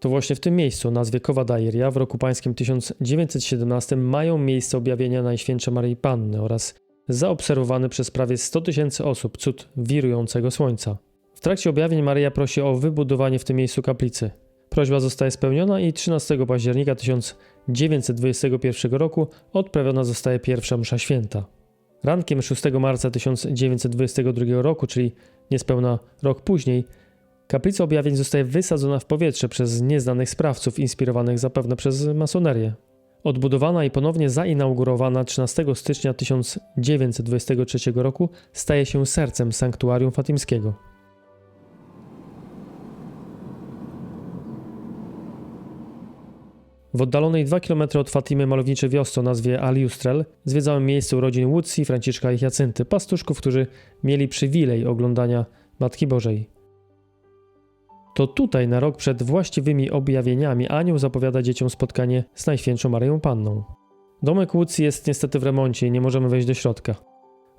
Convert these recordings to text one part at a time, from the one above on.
To właśnie w tym miejscu o nazwie Kowadairia w roku pańskim 1917 mają miejsce objawienia Najświętszej Maryi Panny oraz zaobserwowany przez prawie 100 tysięcy osób cud wirującego słońca. W trakcie objawień Maryja prosi o wybudowanie w tym miejscu kaplicy. Prośba zostaje spełniona i 13 października 1921 roku odprawiona zostaje pierwsza msza święta. Rankiem 6 marca 1922 roku, czyli niespełna rok później, kaplica objawień zostaje wysadzona w powietrze przez nieznanych sprawców, inspirowanych zapewne przez masonerię. Odbudowana i ponownie zainaugurowana 13 stycznia 1923 roku staje się sercem sanktuarium fatimskiego. W oddalonej 2 km od Fatimy malowniczej wiosce o nazwie Aliustrel zwiedzałem miejsce urodzin Łucji, Franciszka i Jacynty, pastuszków, którzy mieli przywilej oglądania Matki Bożej. To tutaj na rok przed właściwymi objawieniami anioł zapowiada dzieciom spotkanie z Najświętszą Maryją Panną. Domek Łucji jest niestety w remoncie i nie możemy wejść do środka.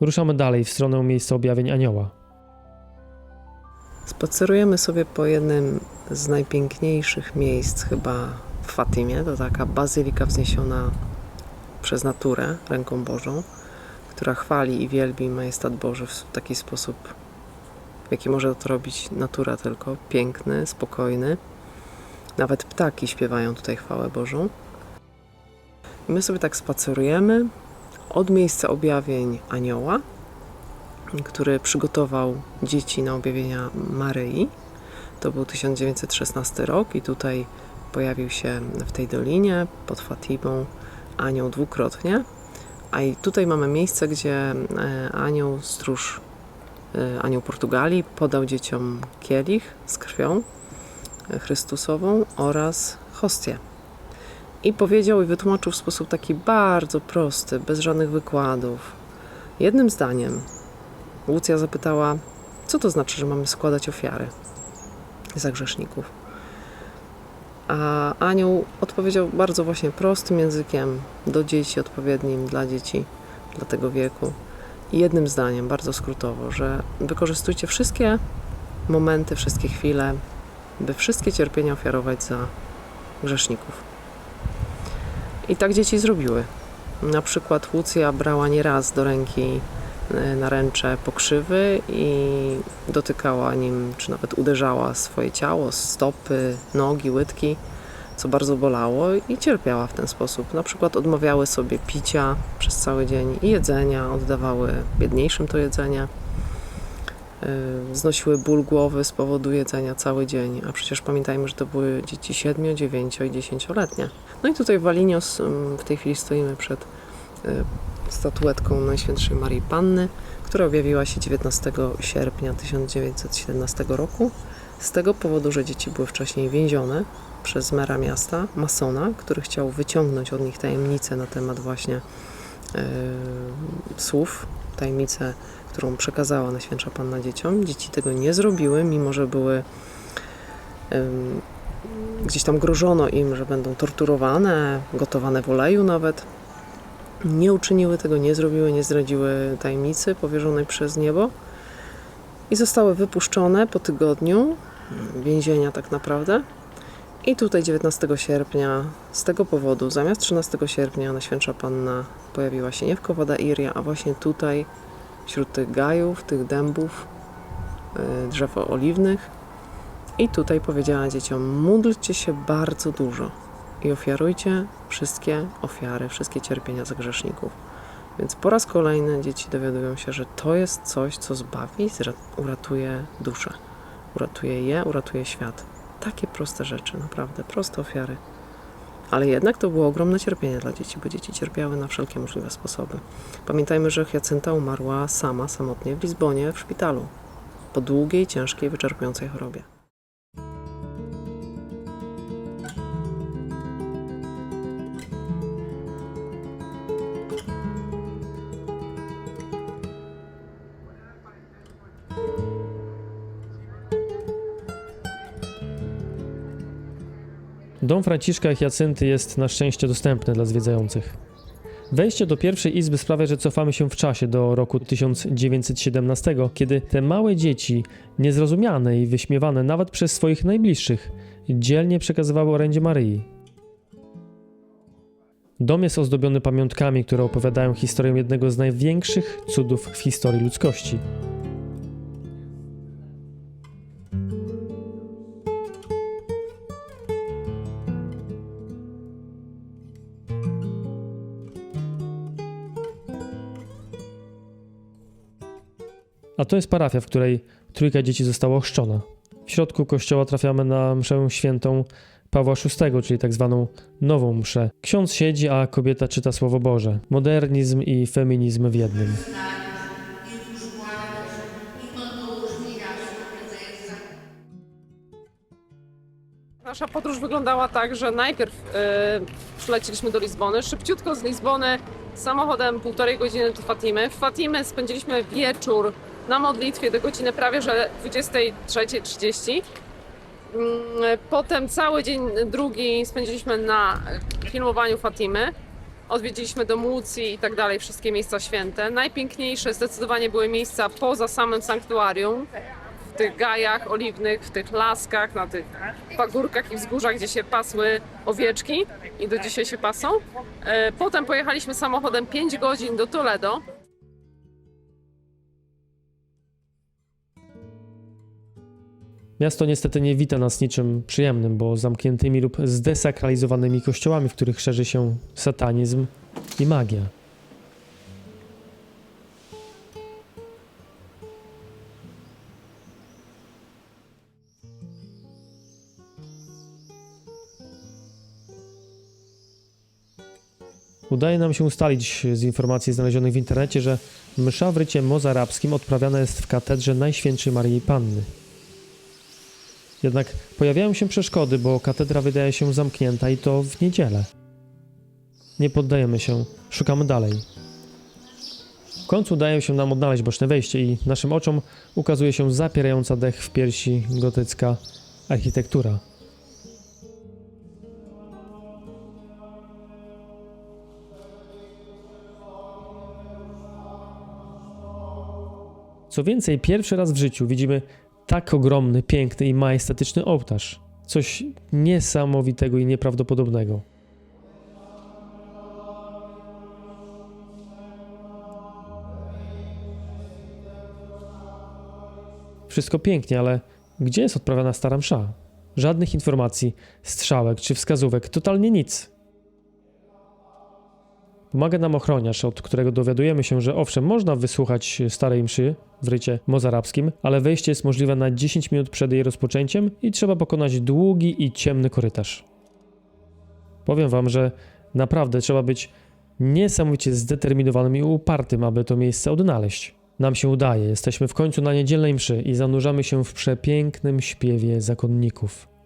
Ruszamy dalej w stronę miejsca objawień anioła. Spacerujemy sobie po jednym z najpiękniejszych miejsc chyba w Fatimie. To taka bazylika wzniesiona przez naturę, ręką Bożą, która chwali i wielbi majestat Boży w taki sposób, jaki może to robić natura tylko. Piękny, spokojny. Nawet ptaki śpiewają tutaj chwałę Bożą. I my sobie tak spacerujemy od miejsca objawień anioła, który przygotował dzieci na objawienia Maryi. To był 1916 rok i tutaj pojawił się w tej dolinie pod Fatimą anioł dwukrotnie. A i tutaj mamy miejsce, gdzie e, anioł stróż, anioł Portugalii podał dzieciom kielich z krwią e, Chrystusową oraz hostię. I powiedział i wytłumaczył w sposób taki bardzo prosty, bez żadnych wykładów. Jednym zdaniem Łucja zapytała, co to znaczy, że mamy składać ofiary za grzeszników. A anioł odpowiedział bardzo właśnie prostym językiem do dzieci, odpowiednim dla dzieci, dla tego wieku. Jednym zdaniem, bardzo skrótowo, że wykorzystujcie wszystkie momenty, wszystkie chwile, by wszystkie cierpienia ofiarować za grzeszników. I tak dzieci zrobiły. Na przykład Łucja brała nieraz do ręki e, naręcze pokrzywy i dotykała nim, czy nawet uderzała swoje ciało, stopy, nogi, łydki, co bardzo bolało i cierpiała w ten sposób. Na przykład odmawiały sobie picia przez cały dzień i jedzenia, oddawały biedniejszym to jedzenie. Yy, Znosiły ból głowy z powodu jedzenia cały dzień, a przecież pamiętajmy, że to były dzieci 7, 9 i 10-letnie. No i tutaj w Walinios ym, w tej chwili stoimy przed y, statuetką Najświętszej Marii Panny, która objawiła się 19 sierpnia 1917 roku. Z tego powodu, że dzieci były wcześniej więzione przez mera miasta, masona, który chciał wyciągnąć od nich tajemnicę na temat właśnie y, słów, tajemnicę, którą przekazała Najświętsza Panna dzieciom. Dzieci tego nie zrobiły, mimo że były ym, gdzieś tam grożono im, że będą torturowane, gotowane w oleju nawet. Nie uczyniły tego, nie zrobiły, nie zdradziły tajemnicy powierzonej przez niebo i zostały wypuszczone po tygodniu więzienia tak naprawdę. I tutaj 19 sierpnia z tego powodu, zamiast 13 sierpnia Najświętsza Panna pojawiła się nie w Kowada Iria, a właśnie tutaj wśród tych gajów, tych dębów, yy, drzew oliwnych. I tutaj powiedziała dzieciom: módlcie się bardzo dużo i ofiarujcie wszystkie ofiary, wszystkie cierpienia za grzeszników. Więc po raz kolejny dzieci dowiadują się, że to jest coś, co zbawi, uratuje duszę, uratuje je, uratuje świat. Takie proste rzeczy, naprawdę, proste ofiary. Ale jednak to było ogromne cierpienie dla dzieci, bo dzieci cierpiały na wszelkie możliwe sposoby. Pamiętajmy, że Jacynta umarła sama, samotnie w Lizbonie, w szpitalu, po długiej, ciężkiej, wyczerpującej chorobie. Dom Franciszka i Jacynty jest na szczęście dostępny dla zwiedzających. Wejście do pierwszej izby sprawia, że cofamy się w czasie do roku 1917, kiedy te małe dzieci, niezrozumiane i wyśmiewane nawet przez swoich najbliższych, dzielnie przekazywały orędzie Maryi. Dom jest ozdobiony pamiątkami, które opowiadają historię jednego z największych cudów w historii ludzkości. A to jest parafia, w której trójka dzieci została ochrzczona. W środku kościoła trafiamy na mszę świętą Pawła VI, czyli tak zwaną nową mszę. Ksiądz siedzi, a kobieta czyta Słowo Boże. Modernizm i feminizm w jednym. Nasza podróż wyglądała tak, że najpierw e, przyleciliśmy do Lizbony, szybciutko z Lizbony samochodem półtorej godziny do Fatimy. W Fatimy spędziliśmy wieczór na modlitwie do godziny prawie że 23.30. Mm, Potem cały dzień drugi spędziliśmy na filmowaniu Fatimy. Odwiedziliśmy dom Łucji i tak dalej, wszystkie miejsca święte. Najpiękniejsze zdecydowanie były miejsca poza samym sanktuarium. W tych gajach oliwnych, w tych laskach, na tych pagórkach i wzgórzach, gdzie się pasły owieczki i do dzisiaj się pasą. E, Potem pojechaliśmy samochodem 5 godzin do Toledo. Miasto niestety nie wita nas niczym przyjemnym, bo zamkniętymi lub zdesakralizowanymi kościołami, w których szerzy się satanizm i magia. Udaje nam się ustalić z informacji znalezionych w internecie, że msza w rycie mozarabskim odprawiana jest w katedrze Najświętszej Maryi Panny. Jednak pojawiają się przeszkody, bo katedra wydaje się zamknięta i to w niedzielę. Nie poddajemy się, szukamy dalej. W końcu udaje się nam odnaleźć boczne wejście i naszym oczom ukazuje się zapierająca dech w piersi gotycka architektura. Co więcej, pierwszy raz w życiu widzimy tak ogromny, piękny i majestatyczny ołtarz. Coś niesamowitego i nieprawdopodobnego. Wszystko pięknie, ale gdzie jest odprawiana stara msza? Żadnych informacji, strzałek czy wskazówek, totalnie nic. Pomaga nam ochroniarz, od którego dowiadujemy się, że owszem, można wysłuchać starej mszy w rycie mozarabskim, ale wejście jest możliwe na 10 minut przed jej rozpoczęciem i trzeba pokonać długi i ciemny korytarz. Powiem wam, że naprawdę trzeba być niesamowicie zdeterminowanym i upartym, aby to miejsce odnaleźć. Nam się udaje, jesteśmy w końcu na niedzielnej mszy i zanurzamy się w przepięknym śpiewie zakonników.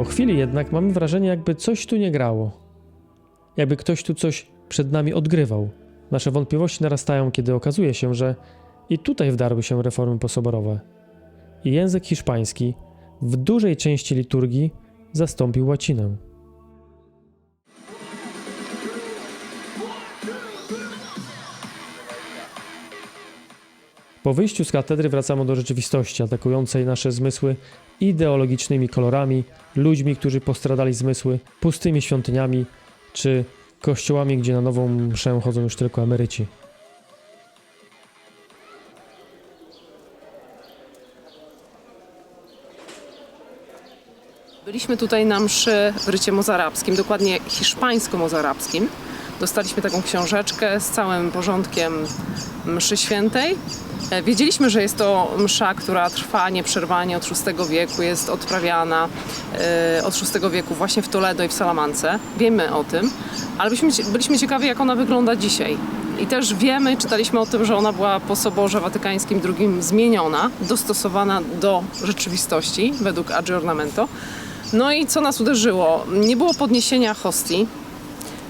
Po chwili jednak mamy wrażenie, jakby coś tu nie grało. Jakby ktoś tu coś przed nami odgrywał. Nasze wątpliwości narastają, kiedy okazuje się, że i tutaj wdarły się reformy posoborowe. I język hiszpański, w dużej części liturgii zastąpił łacinę. Po wyjściu z katedry wracamy do rzeczywistości, atakującej nasze zmysły ideologicznymi kolorami, ludźmi, którzy postradali zmysły, pustymi świątyniami czy kościołami, gdzie na nową mszę chodzą już tylko emeryci. Byliśmy tutaj na mszy w rycie mozarabskim, dokładnie hiszpańsko-mozarabskim. Dostaliśmy taką książeczkę z całym porządkiem mszy świętej. E, Wiedzieliśmy, że jest to msza, która trwa nieprzerwanie od VI wieku, jest odprawiana e, od VI wieku właśnie w Toledo i w Salamance. Wiemy o tym, ale byliśmy, byliśmy ciekawi, jak ona wygląda dzisiaj. I też wiemy, czytaliśmy o tym, że ona była po Soborze Watykańskim II zmieniona, dostosowana do rzeczywistości według Aggiornamento. No i co nas uderzyło? Nie było podniesienia hostii,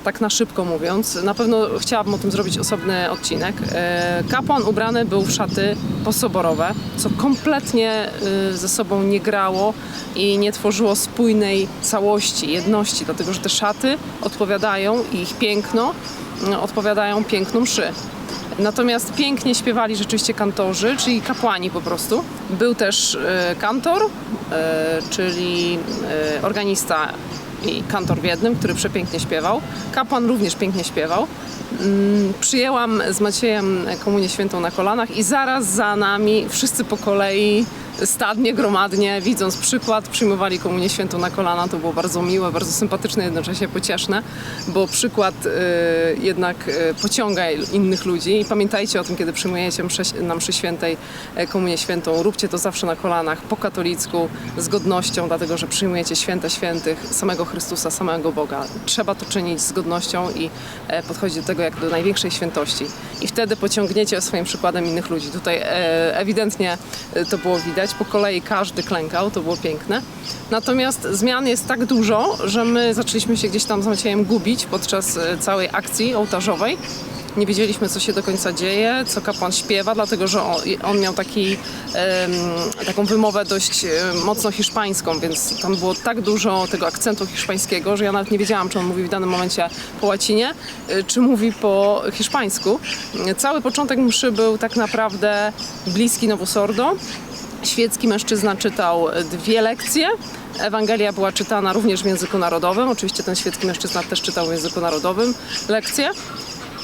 tak na szybko mówiąc. Na pewno chciałabym o tym zrobić osobny odcinek. E, Kapłan ubrany był w szaty posoborowe, co kompletnie e, ze sobą nie grało i nie tworzyło spójnej całości, jedności, dlatego że te szaty odpowiadają i ich piękno no, odpowiadają pięknu mszy. Natomiast pięknie śpiewali rzeczywiście kantorzy, czyli kapłani po prostu. Był też e, kantor, czyli organista i kantor w jednym, który przepięknie śpiewał. Kapłan również pięknie śpiewał. Mm, Przyjęłam z Maciejem komunię świętą na kolanach i zaraz za nami wszyscy po kolei stadnie, gromadnie, widząc przykład, przyjmowali komunię świętą na kolana. To było bardzo miłe, bardzo sympatyczne, jednocześnie pocieszne, bo przykład y, jednak y, pociąga innych ludzi. I pamiętajcie o tym, kiedy przyjmujecie mszę, na mszy świętej e, komunię świętą. Róbcie to zawsze na kolanach, po katolicku, z godnością, dlatego że przyjmujecie święte świętych, samego Chrystusa, samego Boga. Trzeba to czynić z godnością i e, podchodzić do tego jak do największej świętości. I wtedy pociągniecie swoim przykładem innych ludzi. Tutaj e, ewidentnie e, to było widać. Po kolei każdy klękał, to było piękne. Natomiast zmian jest tak dużo, że my zaczęliśmy się gdzieś tam z Maciejem gubić podczas e, całej akcji ołtarzowej. Nie wiedzieliśmy, co się do końca dzieje, co kapłan śpiewa, dlatego że on, miał taki, taką wymowę dość em, mocno hiszpańską, więc tam było tak dużo tego akcentu hiszpańskiego, że ja nawet nie wiedziałam, czy on mówi w danym momencie po łacinie, y, czy mówi po hiszpańsku. Cały początek mszy był tak naprawdę bliski Novus Ordo. Świecki mężczyzna czytał dwie lekcje. Ewangelia była czytana również w języku narodowym. Oczywiście ten świecki mężczyzna też czytał w języku narodowym lekcje.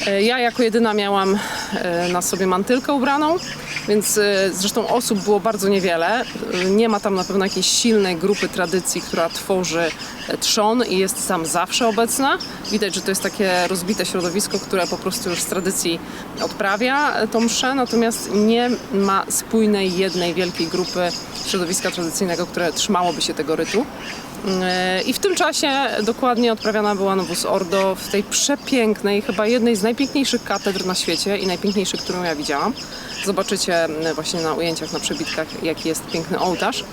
E, Ja jako jedyna miałam e, na sobie mantylkę ubraną, więc e, zresztą osób było bardzo niewiele. Nie ma tam na pewno jakiejś silnej grupy tradycji, która tworzy trzon i jest tam zawsze obecna. Widać, że to jest takie rozbite środowisko, które po prostu już z tradycji odprawia tą mszę, natomiast nie ma spójnej jednej wielkiej grupy środowiska tradycyjnego, które trzymałoby się tego rytu. I w tym czasie dokładnie odprawiana była Novus Ordo w tej przepięknej, chyba jednej z najpiękniejszych katedr na świecie i najpiękniejszych, którą ja widziałam. Zobaczycie właśnie na ujęciach, na przebitkach, jaki jest piękny ołtarz e,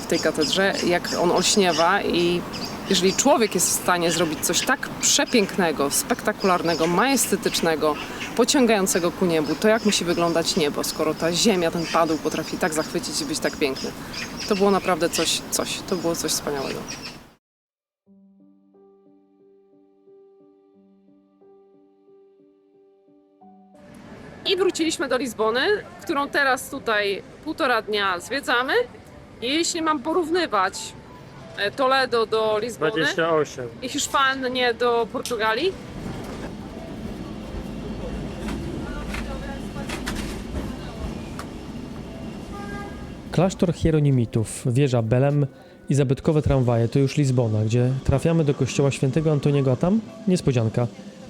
w tej katedrze, jak on olśniewa i jeżeli człowiek jest w stanie zrobić coś tak przepięknego, spektakularnego, majestetycznego, pociągającego ku niebu, to jak musi wyglądać niebo, skoro ta ziemia, ten padł potrafi tak zachwycić i być tak piękny. To było naprawdę coś, coś, to było coś wspaniałego. I wróciliśmy do Lizbony, którą teraz tutaj półtora dnia zwiedzamy. Jeśli mam porównywać Toledo do Lizbony 28. i Hiszpanię do Portugalii, Klasztor Hieronimitów, wieża Belem i zabytkowe tramwaje to już Lizbona, gdzie trafiamy do kościoła świętego Antoniego, a tam niespodzianka.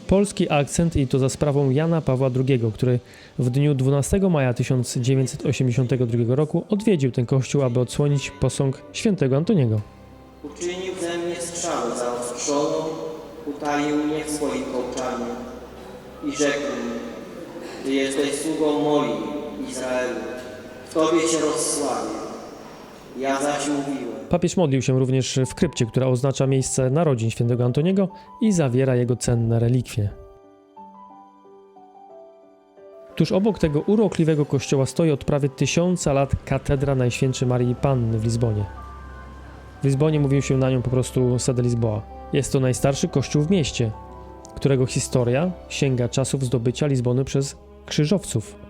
Polski akcent i to za sprawą Jana Pawła II, który w dniu 12 maja 1982 roku odwiedził ten kościół, aby odsłonić posąg świętego Antoniego. Uczynił ze mnie strzałę zaostrzoną, utaił mnie w swoich oczami i rzekł mi, Ty jesteś sługą moim, Izraelu, w Tobie się rozsławię. Ja zaś mówiłem, Papież modlił się również w krypcie, która oznacza miejsce narodzin świętego Antoniego i zawiera jego cenne relikwie. Tuż obok tego urokliwego kościoła stoi od prawie tysiąca lat katedra Najświętszej Marii Panny w Lizbonie. W Lizbonie mówił się na nią po prostu Sede. Jest to najstarszy kościół w mieście, którego historia sięga czasów zdobycia Lizbony przez krzyżowców.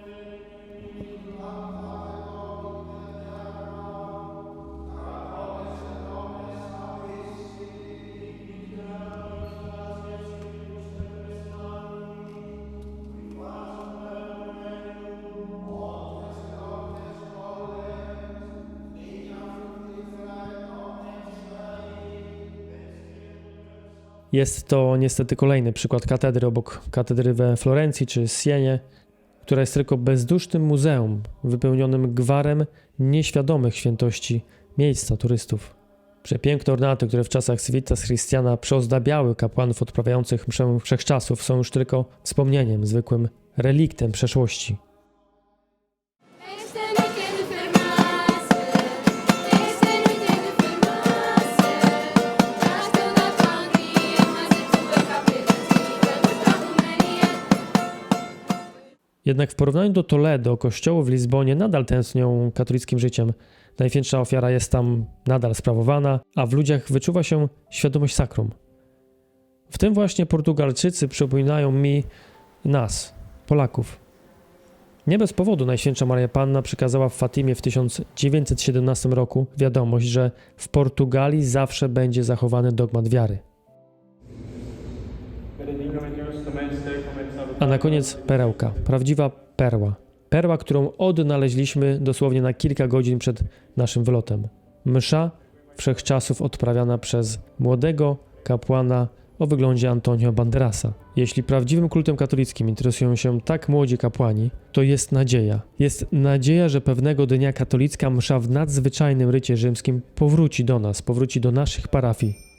Jest to niestety kolejny przykład katedry obok katedry we Florencji czy Sienie, która jest tylko bezdusznym muzeum wypełnionym gwarem nieświadomych świętości miejsca turystów. Przepiękne ornaty, które w czasach Civitas Christiana przeozdabiały kapłanów odprawiających mszę wszechczasów, są już tylko wspomnieniem, zwykłym reliktem przeszłości. Jednak w porównaniu do Toledo, kościoły w Lizbonie nadal tęsknią katolickim życiem. Najświętsza ofiara jest tam nadal sprawowana, a w ludziach wyczuwa się świadomość sakrum. W tym właśnie Portugalczycy przypominają mi nas, Polaków. Nie bez powodu Najświętsza Maria Panna przekazała w Fatimie w 1917 roku wiadomość, że w Portugalii zawsze będzie zachowany dogmat wiary. Na koniec perełka, prawdziwa perła. Perła, którą odnaleźliśmy dosłownie na kilka godzin przed naszym wylotem. Msza wszechczasów odprawiana przez młodego kapłana o wyglądzie Antonio Banderasa. Jeśli prawdziwym kultem katolickim interesują się tak młodzi kapłani, to jest nadzieja. Jest nadzieja, że pewnego dnia katolicka msza w nadzwyczajnym rycie rzymskim powróci do nas, powróci do naszych parafii.